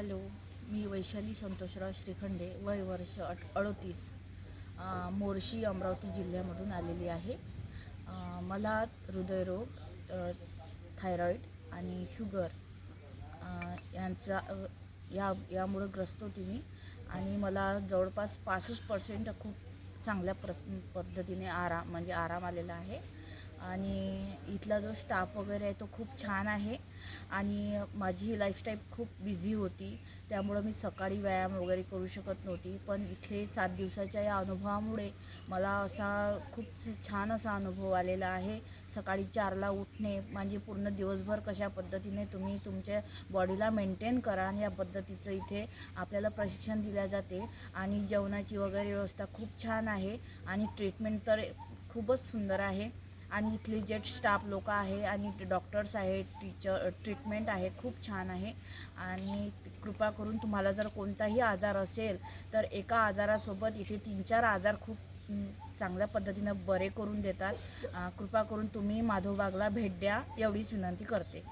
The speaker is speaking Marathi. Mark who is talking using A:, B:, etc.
A: हॅलो मी वैशाली संतोषराव श्रीखंडे वय वर्ष अट अडोतीस. मोर्शी अमरावती जिल्ह्यामधून आलेली आहे. मला हृदयरोग थायरॉईड आणि शुगर यांचा या यामुळं ग्रस्त होती मी आणि मला जवळपास पासष्ट पर्सेंट खूप चांगल्या प्र पद्धतीने आराम म्हणजे आराम आलेला आहे. आणि इथला जो स्टाफ वगैरे आहे तो खूप छान आहे. आणि माझी लाईफस्टाईल खूप बिझी होती. त्यामुळं मी सकाळी व्यायाम वगैरे करू शकत नव्हती. पण इथले सात दिवसाच्या या अनुभवामुळे मला असा खूप छान असा अनुभव आलेला आहे. सकाळी चारला उठणे म्हणजे पूर्ण दिवसभर कशा पद्धतीने तुम्ही तुमच्या बॉडीला मेंटेन करा आणि या पद्धतीचं इथे आपल्याला प्रशिक्षण दिल्या जाते. आणि जेवणाची वगैरे व्यवस्था खूप छान आहे. आणि ट्रीटमेंट तर खूपच सुंदर आहे. आणि इथले जे स्टाफ लोक आहे आणि डॉक्टर्स आहे टीचर ट्रीटमेंट आहे खूप छान आहे. आणि कृपा करून तुम्हाला जर कोणताही आजार असेल तर एका आजारासोबत इथे तीन चार आजार खूप चांगल्या पद्धतीनं बरे करून देतात. कृपा करून तुम्ही माधवबागला भेट द्या एवढीच विनंती करते.